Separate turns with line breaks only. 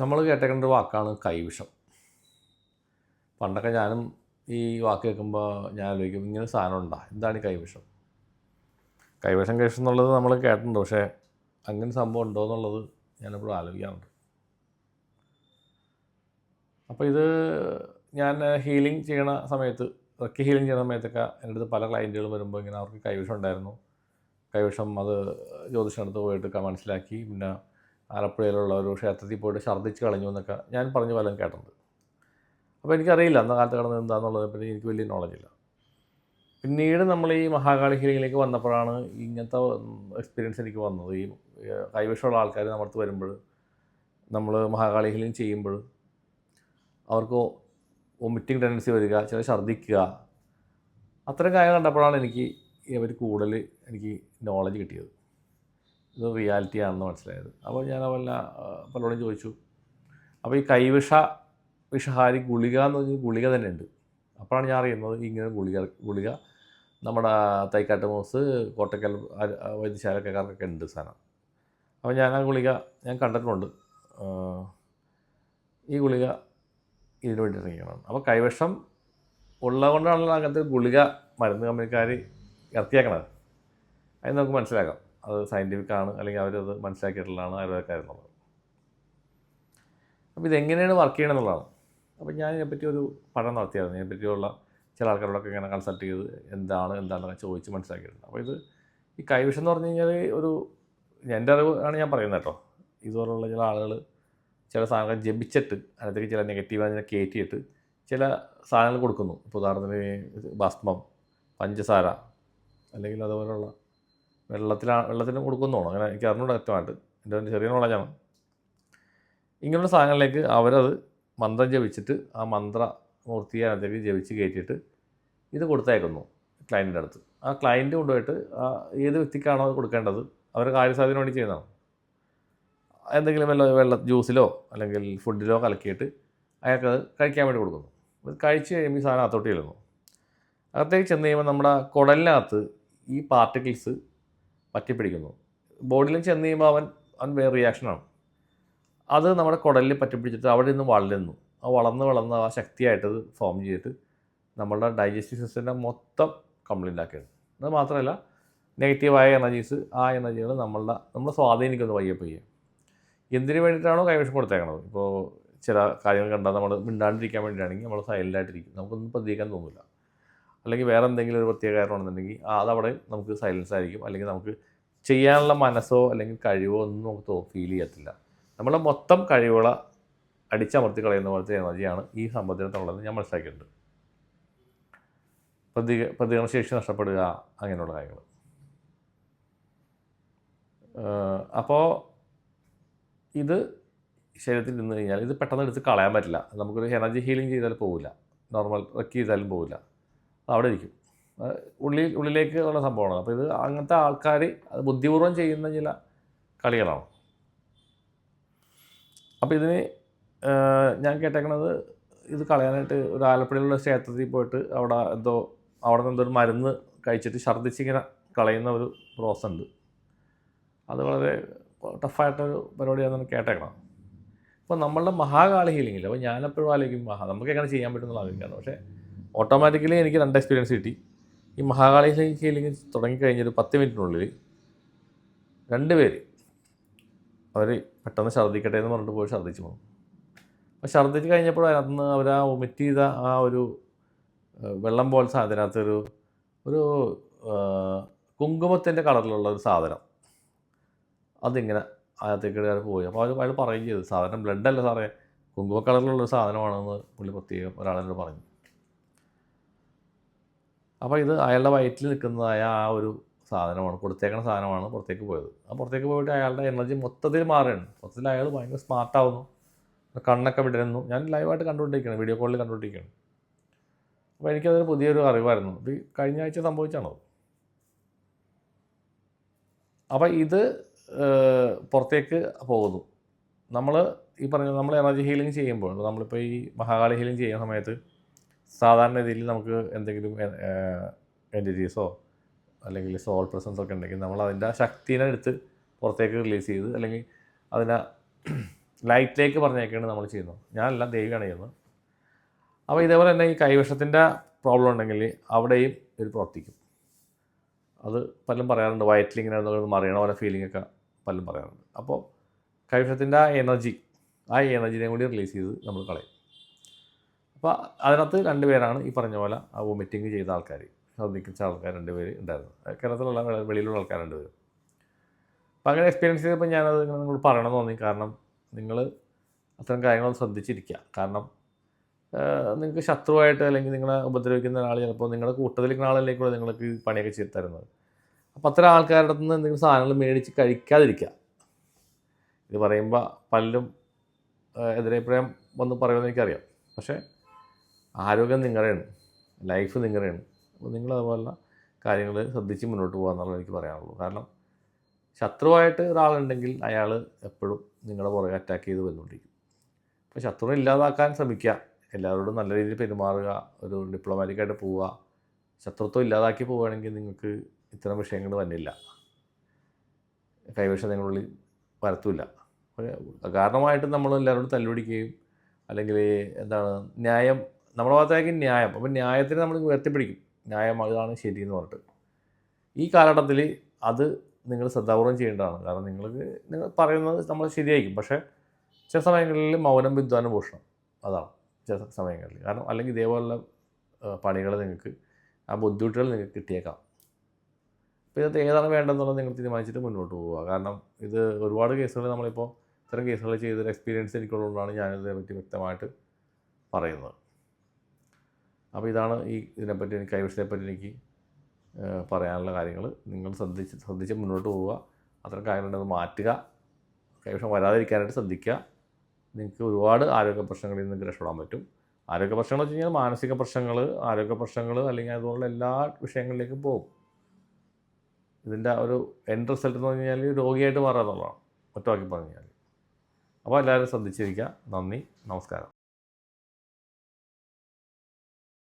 നമ്മൾ കേട്ടേക്കേണ്ട ഒരു വാക്കാണ് കൈവിഷം. പണ്ടൊക്കെ ഞാനും ഈ വാക്ക് കേൾക്കുമ്പോൾ ഞാൻ ആലോചിക്കും ഇങ്ങനെ സാധനം ഉണ്ടാ? എന്താണ് ഈ കൈവിഷം? കൈവിഷം കൈവിഷം എന്നുള്ളത് നമ്മൾ കേട്ടിട്ടുണ്ട് പക്ഷേ അങ്ങനെ സംഭവം ഉണ്ടോ എന്നുള്ളത് ഞാനിപ്പോഴും ആലോചിക്കാറുണ്ട്. അപ്പോൾ ഇത് ഞാൻ ഹീലിംഗ് ചെയ്യണ സമയത്ത് റെക്കി ഹീലിംഗ് ചെയ്യുന്ന സമയത്തൊക്കെ എന്റെ അടുത്ത് പല ക്ലയന്റുകളും വരുമ്പോൾ ഇങ്ങനെ അവർക്ക് കൈവിഷം ഉണ്ടായിരുന്നു. കൈവിഷം അത് ജ്യോതിഷനടുത്ത് പോയിട്ട് മനസ്സിലാക്കി പിന്നെ ആലപ്പുഴയിലുള്ള ഒരു ക്ഷേത്രത്തിൽ പോയിട്ട് ഛർദ്ദിച്ച് കളഞ്ഞു എന്നൊക്കെ ഞാൻ പറഞ്ഞു പലതും കേട്ടിട്ടുണ്ട്. അപ്പോൾ എനിക്കറിയില്ല അന്ന കാലത്ത് കടന്ന് എന്താണെന്നുള്ളത് പറ്റി എനിക്ക് വലിയ നോളജ് ഇല്ല. പിന്നീട് നമ്മൾ ഈ മഹാകാളി ഹീലിങ്ങിലേക്ക് വന്നപ്പോഴാണ് ഇങ്ങനത്തെ എക്സ്പീരിയൻസ് എനിക്ക് വന്നത്. ഈ കൈവശമുള്ള ആൾക്കാർ നമ്മളടുത്ത് വരുമ്പോൾ നമ്മൾ മഹാകാളി ഹീലിംഗ് ചെയ്യുമ്പോൾ അവർക്ക് വൊമിറ്റിംഗ് ടെൻഡൻസി വരിക ചില ഛർദ്ദിക്കുക അത്തരം കാര്യങ്ങൾ കണ്ടപ്പോഴാണ് എനിക്ക് ഇവർ കൂടുതൽ എനിക്ക് നോളജ് കിട്ടിയത്. ഇത് റിയാലിറ്റി ആണെന്ന് മനസ്സിലായത്. അപ്പോൾ ഞാൻ അവല്ല പലരോടും ചോദിച്ചു അപ്പോൾ ഈ കൈവിഷ വിഷഹാരി ഗുളിക എന്ന് പറഞ്ഞാൽ ഗുളിക തന്നെ ഉണ്ട് അപ്പോഴാണ് ഞാൻ അറിയുന്നത് ഇങ്ങനെ ഗുളിക ഗുളിക നമ്മുടെ തൈക്കാട്ട് മൂസ് കോട്ടക്കൽ വൈദ്യശാലക്കാർക്കൊക്കെ ഉണ്ട് സാധനം. അപ്പോൾ ഞാൻ ആ ഗുളിക ഞാൻ കണ്ടിട്ടുണ്ട്. ഈ ഗുളിക ഇതിന് വേണ്ടി ഇറങ്ങിക്കണം അപ്പോൾ കൈവശം ഉള്ളതുകൊണ്ടാണല്ലോ അങ്ങനത്തെ ഗുളിക മരുന്ന് കമ്പനിക്കാർ ഇറക്കിയേക്കണത്. അത് നമുക്ക് മനസ്സിലാക്കാം. അത് സയന്റിഫിക് ആണ് അല്ലെങ്കിൽ അവരത് മനസ്സിലാക്കിയിട്ടുള്ളതാണ് ആയുർവേദക്കാരെന്നുള്ളത് അപ്പോൾ ഇതെങ്ങനെയാണ് വർക്ക് ചെയ്യണമെന്നുള്ളതാണ് അപ്പോൾ ഞാൻ ഇതിനെപ്പറ്റി ഒരു പഠനം നടത്തിയായിരുന്നു. ഇതിനെപ്പറ്റിയുള്ള ചില ആൾക്കാരോടൊക്കെ ഇങ്ങനെ കൺസൾട്ട് ചെയ്ത് എന്താണ് എന്താണെന്നൊക്കെ ചോദിച്ച് മനസ്സിലാക്കിയിട്ടുണ്ട്. അപ്പോൾ ഇത് ഈ കൈവിഷം എന്ന് പറഞ്ഞു കഴിഞ്ഞാൽ ഒരു എന്റെ അറിവ് ആണ് ഞാൻ പറയുന്നത് കേട്ടോ. ഇതുപോലുള്ള ചില ആളുകൾ ചില സാധനങ്ങൾ ജപിച്ചിട്ട് അതിനകത്തേക്ക് ചില നെഗറ്റീവ് അതിനെ കയറ്റിയിട്ട് ചില സാധനങ്ങൾ കൊടുക്കുന്നു. ഇപ്പോൾ ഉദാഹരണത്തിന് ഭസ്മം പഞ്ചസാര അല്ലെങ്കിൽ അതുപോലുള്ള വെള്ളത്തിലാണ് വെള്ളത്തിന് കൊടുക്കുന്നതാണോ അങ്ങനെ എനിക്ക് അറിഞ്ഞൂടെ വ്യക്തമായിട്ട്. എന്റെ ഒരു ചെറിയ നോളജാണ് ഇങ്ങനെയുള്ള സാധനങ്ങളിലേക്ക് അവരത് മന്ത്രം ജപിച്ചിട്ട് ആ മന്ത്ര മൂർത്തിയെ അതിനകത്തേക്ക് ജപിച്ച് കയറ്റിയിട്ട് ഇത് കൊടുത്തയക്കുന്നു ക്ലയന്റിന്റെ അടുത്ത്. ആ ക്ലയന്റ് കൊണ്ടുപോയിട്ട് ആ ഏത് വ്യക്തിക്കാണോ അത് കൊടുക്കേണ്ടത് അവരുടെ കാര്യസാധ്യത്തിന് വേണ്ടി ചെയ്യുന്നതാണ്. എന്തെങ്കിലും വല്ല വെള്ള ജ്യൂസിലോ അല്ലെങ്കിൽ ഫുഡിലോ കലക്കിയിട്ട് അയാൾക്ക് അത് കഴിക്കാൻ വേണ്ടി കൊടുക്കുന്നു. അത് കഴിച്ച് കഴിയുമ്പോൾ ഈ സാധനം അകത്തോട്ട് ചെല്ലുന്നു. അകത്തേക്ക് ചെന്ന് കഴിയുമ്പോൾ നമ്മുടെ കുടലിനകത്ത് ഈ പാർട്ടിക്കിൾസ് പറ്റിപ്പിടിക്കുന്നു. ബോഡിയിൽ ചെന്ന് കഴിയുമ്പോൾ അവൻ അവൻ വേറെ റിയാക്ഷനാണ് അത് നമ്മുടെ കുടലിൽ പറ്റിപ്പിടിച്ചിട്ട് അവിടെ നിന്ന് വളരുന്നു ആ വളർന്ന് വളർന്ന് ആ ശക്തിയായിട്ട് ഫോം ചെയ്തിട്ട് നമ്മളുടെ ഡൈജസ്റ്റീവ് സിസ്റ്റത്തിന്റെ മൊത്തം കംപ്ലൈന്റ് ആക്കിയത്. അത് മാത്രമല്ല നെഗറ്റീവായ എനർജീസ് ആ എനർജികൾ നമ്മളുടെ നമ്മൾ സ്വാധീനിക്കുന്നു പയ്യെ പയ്യെ. എന്തിനു വേണ്ടിയിട്ടാണോ കൈവശം കൊടുത്തേക്കണത്? ഇപ്പോൾ ചില കാര്യങ്ങൾ കണ്ടാൽ നമ്മൾ മിണ്ടാണ്ടിരിക്കാൻ വേണ്ടിയിട്ടാണെങ്കിൽ നമ്മൾ സൈലന്റ് ആയിട്ടിരിക്കും. നമുക്കൊന്നും പ്രതികരിക്കാൻ തോന്നില്ല അല്ലെങ്കിൽ വേറെ എന്തെങ്കിലും ഒരു പ്രത്യേക കാരണമാണെന്നുണ്ടെങ്കിൽ അതവിടെ നമുക്ക് സൈലൻസ് ആയിരിക്കും. അല്ലെങ്കിൽ നമുക്ക് ചെയ്യാനുള്ള മനസ്സോ അല്ലെങ്കിൽ കഴിവോ ഒന്നും നമുക്ക് ഫീൽ ചെയ്യത്തില്ല. നമ്മളെ മൊത്തം കഴിവുകളെ അടിച്ചമർത്തി കളയുന്ന പോലത്തെ എനർജിയാണ് ഈ സംഭവത്തിനകത്തുള്ളത് ഞാൻ മനസ്സിലാക്കിയിട്ടുണ്ട്. പ്രതി പ്രതികരണശേഷി നഷ്ടപ്പെടുക അങ്ങനെയുള്ള കാര്യങ്ങൾ. അപ്പോൾ ഇത് ശരീരത്തിൽ നിന്ന് കഴിഞ്ഞാൽ ഇത് പെട്ടെന്ന് എടുത്ത് കളയാൻ പറ്റില്ല. നമുക്കൊരു എനർജി ഹീലിംഗ് ചെയ്താൽ പോവില്ല. നോർമൽ റെക്ക് ചെയ്താലും പോവില്ല. അവിടെ ഇരിക്കും. ഉള്ളിൽ ഉള്ളിലേക്ക് ഉള്ള സംഭവമാണ്. അപ്പോൾ ഇത് അങ്ങനത്തെ ആൾക്കാർ അത് ബുദ്ധിപൂർവം ചെയ്യുന്ന ചില കളികളാണ്. അപ്പോൾ ഇതിന് ഞാൻ കേട്ടേക്കണത് ഇത് കളയാനായിട്ട് ഒരു ആലപ്പുഴയിലുള്ള ക്ഷേത്രത്തിൽ പോയിട്ട് അവിടെ എന്തോ അവിടെ നിന്ന് ഒരു മരുന്ന് കഴിച്ചിട്ട് ഛർദ്ദിച്ചിങ്ങനെ കളയുന്ന ഒരു പ്രോസസ് ഉണ്ട്. അത് വളരെ ടഫായിട്ടൊരു പരിപാടിയാണെന്ന് കേട്ടേക്കണം അപ്പോൾ നമ്മളുടെ മഹാകാളി ഹീലിംഗ് ഇല്ല? അപ്പോൾ ഞാനെപ്പോഴും ആലോചിക്കും മഹാ നമുക്ക് എങ്ങനെ ചെയ്യാൻ പറ്റുമെന്നുള്ള ആലോചിക്കാണ് പക്ഷേ ഓട്ടോമാറ്റിക്കലി എനിക്ക് രണ്ട് എക്സ്പീരിയൻസ് കിട്ടി. ഈ മഹാകാളി ഹീലിംഗ് തുടങ്ങിക്കഴിഞ്ഞൊരു പത്ത് മിനിറ്റിനുള്ളിൽ രണ്ട് പേര് അവർ പെട്ടെന്ന് ഛർദ്ദിക്കട്ടെ എന്ന് പറഞ്ഞിട്ട് പോയി ഛർദ്ദിച്ചു പോകും അപ്പോൾ ഛർദ്ദിച്ച് കഴിഞ്ഞപ്പോൾ അതിനകത്ത് അവർ ആ വൊമിറ്റ് ചെയ്ത ആ ഒരു വെള്ളം പോലെ അതിനകത്തൊരു ഒരു കുങ്കുമത്തിന്റെ കളറിലുള്ള ഒരു സാധനം. അതിങ്ങനെ അതിനകത്തേക്ക് കയറി പോയി. അപ്പോൾ അവർ അയാൾ പറയുകയും ചെയ്തു സാധനം ബ്ലഡ് അല്ല സാറേ. കുങ്കുമ കളറിലുള്ള ഒരു സാധനമാണെന്ന് പുള്ളി പ്രത്യേകം ഒരാളെന്നോട് പറഞ്ഞു. അപ്പോൾ ഇത് അയാളുടെ വയറ്റിൽ നിൽക്കുന്നതായ ആ ഒരു സാധനമാണ് കൊടുത്തേക്കണ സാധനമാണ് പുറത്തേക്ക് പോയത്. ആ പുറത്തേക്ക് പോയിട്ട് അയാളുടെ എനർജി മൊത്തത്തിൽ മാറുകയാണ്. മൊത്തത്തിൽ അയാൾ ഭയങ്കര സ്മാർട്ടാവുന്നു കണ്ണൊക്കെ വിടരുന്നു. ഞാൻ ലൈവായിട്ട് കണ്ടുകൊണ്ടിരിക്കുകയാണ് വീഡിയോ കോളിൽ കണ്ടുകൊണ്ടിരിക്കുകയാണ്. അപ്പോൾ എനിക്കതൊരു പുതിയൊരു അറിവായിരുന്നു. ഇത് കഴിഞ്ഞ ആഴ്ച സംഭവിച്ചാണോ? അപ്പോൾ ഇത് പുറത്തേക്ക് പോകുന്നു. നമ്മൾ ഈ പറഞ്ഞ നമ്മൾ എനർജി ഹീലിംഗ് ചെയ്യുമ്പോൾ നമ്മളിപ്പോൾ ഈ മഹാകാളി ഹീലിംഗ് ചെയ്യുന്ന സമയത്ത് സാധാരണ രീതിയിൽ നമുക്ക് എന്തെങ്കിലും എന്റിറ്റീസോ അല്ലെങ്കിൽ സോൾ പ്രസൻസ് ഒക്കെ ഉണ്ടെങ്കിൽ നമ്മൾ അതിന്റെ ശക്തിനെ എടുത്ത് പുറത്തേക്ക് റിലീസ് ചെയ്ത് അല്ലെങ്കിൽ അതിനെ ലൈറ്റിലേക്ക് പറഞ്ഞേക്കാണ് നമ്മൾ ചെയ്യുന്നത്. ഞാനല്ല ദൈവമാണ് ചെയ്യുന്നത്. അപ്പോൾ ഇതേപോലെ തന്നെ ഈ കൈവശത്തിന്റെ പ്രോബ്ലം ഉണ്ടെങ്കിൽ അവിടെയും ഇത് പ്രവർത്തിക്കും. അത് പലരും പറയാറുണ്ട് എന്തെങ്കിലും മറിയണ പോലെ ഫീലിംഗ് ഒക്കെ പലരും പറയാറുണ്ട്. അപ്പോൾ കൈവശത്തിന്റെ ആ എനർജി ആ എനർജിനെ കൂടി റിലീസ് ചെയ്ത് നമ്മൾ കളയും. അപ്പോൾ അതിനകത്ത് രണ്ടുപേരാണ് ഈ പറഞ്ഞ പോലെ ആ വോമിറ്റിങ് ചെയ്ത ആൾക്കാർ ഛർദ്ദിച്ച ആൾക്കാർ രണ്ടുപേർ ഉണ്ടായിരുന്നു. കേരളത്തിലുള്ള വെളിയിലുള്ള ആൾക്കാർ രണ്ടുപേർ അപ്പം അങ്ങനെ എക്സ്പീരിയൻസ് ചെയ്തപ്പോൾ ഞാനത് നിങ്ങൾ പറയണമെന്ന് തോന്നി. കാരണം നിങ്ങൾ അത്തരം കാര്യങ്ങളൊന്നും ശ്രദ്ധിച്ചിരിക്കുക കാരണം നിങ്ങൾക്ക് ശത്രുവായിട്ട് അല്ലെങ്കിൽ നിങ്ങളെ ഉപദ്രവിക്കുന്ന ഒരാൾ ചിലപ്പോൾ നിങ്ങളുടെ കൂട്ടത്തിലിരിക്കുന്ന കൂടെ നിങ്ങൾക്ക് പണിയൊക്കെ ചെയ്ത് തരുന്നത്. അപ്പോൾ അത്തരം ആൾക്കാരുടെ നിന്ന് എന്തെങ്കിലും സാധനങ്ങൾ മേടിച്ച് കഴിക്കാതിരിക്കുക ഇത് പറയുമ്പോൾ പലരും എതിരെ എതിരഭിപ്രായം വന്ന് പറയുമെന്ന് എനിക്കറിയാം. പക്ഷേ ആരോഗ്യം നിങ്ങളുടെയാണ് ലൈഫ് നിങ്ങളുടെയാണ്. അപ്പോൾ നിങ്ങൾ അതുപോലുള്ള കാര്യങ്ങൾ ശ്രദ്ധിച്ച് മുന്നോട്ട് പോകുക എന്നുള്ളത് എനിക്ക് പറയാനുള്ളൂ കാരണം ശത്രുവായിട്ട് ഒരാളുണ്ടെങ്കിൽ അയാൾ എപ്പോഴും നിങ്ങളുടെ പുറകെ അറ്റാക്ക് ചെയ്ത് വന്നുകൊണ്ടിരിക്കും. അപ്പോൾ ശത്രുവിനെ ഇല്ലാതാക്കാൻ ശ്രമിക്കുക എല്ലാവരോടും നല്ല രീതിയിൽ പെരുമാറുക ഒരു ഡിപ്ലോമാറ്റിക്കായിട്ട് പോവുക ശത്രുത്വം ഇല്ലാതാക്കി പോവുകയാണെങ്കിൽ നിങ്ങൾക്ക് ഇത്തരം വിഷയങ്ങൾ വന്നില്ല. കൈവശം നിങ്ങളുള്ളിൽ വരത്തുമില്ല കാരണമായിട്ട് നമ്മൾ എല്ലാവരോടും തല്ലുപിടിക്കുകയും അല്ലെങ്കിൽ എന്താണ് ന്യായം നമ്മുടെ ഭാഗത്തേക്ക് ന്യായം. അപ്പം ന്യായത്തിന് നമ്മൾ ഉയർത്തിപ്പിടിക്കും. ന്യായം അതാണ് ശരി എന്ന് പറഞ്ഞിട്ട്. ഈ കാലഘട്ടത്തിൽ അത് നിങ്ങൾ ശ്രദ്ധാപൂർവം ചെയ്യേണ്ടതാണ്. കാരണം നിങ്ങൾക്ക് നിങ്ങൾ പറയുന്നത് നമ്മൾ ശരിയായിരിക്കും. പക്ഷേ ചില സമയങ്ങളിൽ മൗനം വിദ്വാനം ഭൂഷണം അതാണ് ചില സമയങ്ങളിൽ. കാരണം അല്ലെങ്കിൽ ഇതേപോലുള്ള പണികൾ നിങ്ങൾക്ക് ആ ബുദ്ധിമുട്ടുകൾ നിങ്ങൾക്ക് കിട്ടിയേക്കാം. അപ്പോൾ ഇതിനകത്ത് ഏതാണ് വേണ്ടതെന്നുള്ളത് നിങ്ങൾ തീരുമാനിച്ചിട്ട് മുന്നോട്ട് പോവുക. കാരണം ഇത് ഒരുപാട് കേസുകൾ നമ്മളിപ്പോൾ ഇത്തരം കേസുകൾ ചെയ്തൊരു എക്സ്പീരിയൻസ് എനിക്കുള്ളതുകൊണ്ടാണ് ഞാനിതിനെ പറ്റി വ്യക്തമായിട്ട് പറയുന്നത്. അപ്പോൾ ഇതാണ് ഈ ഇതിനെപ്പറ്റി എനിക്ക് കൈവശത്തെപ്പറ്റി എനിക്ക് പറയാനുള്ള കാര്യങ്ങൾ. നിങ്ങൾ ശ്രദ്ധിച്ച് ശ്രദ്ധിച്ച് മുന്നോട്ട് പോവുക. അത്തരം കാര്യങ്ങളുണ്ടത് മാറ്റുക. കൈവശം വരാതിരിക്കാനായിട്ട് ശ്രദ്ധിക്കുക. നിങ്ങൾക്ക് ഒരുപാട് ആരോഗ്യ പ്രശ്നങ്ങളിൽ നിന്ന് രക്ഷപ്പെടാൻ പറ്റും. ആരോഗ്യ പ്രശ്നങ്ങൾ വെച്ച് കഴിഞ്ഞാൽ മാനസിക പ്രശ്നങ്ങൾ ആരോഗ്യ പ്രശ്നങ്ങൾ അല്ലെങ്കിൽ അതുപോലുള്ള എല്ലാ വിഷയങ്ങളിലേക്കും പോകും. ഇതിന്റെ ഒരു എൻഡ് റിസൾട്ട് എന്ന് പറഞ്ഞു കഴിഞ്ഞാൽ രോഗിയായിട്ട് മാറുക എന്നുള്ളതാണ്. ഒറ്റവാക്കി പറഞ്ഞു കഴിഞ്ഞാൽ. അപ്പോൾ എല്ലാവരും ശ്രദ്ധിച്ചിരിക്കുക. നന്ദി. നമസ്കാരം.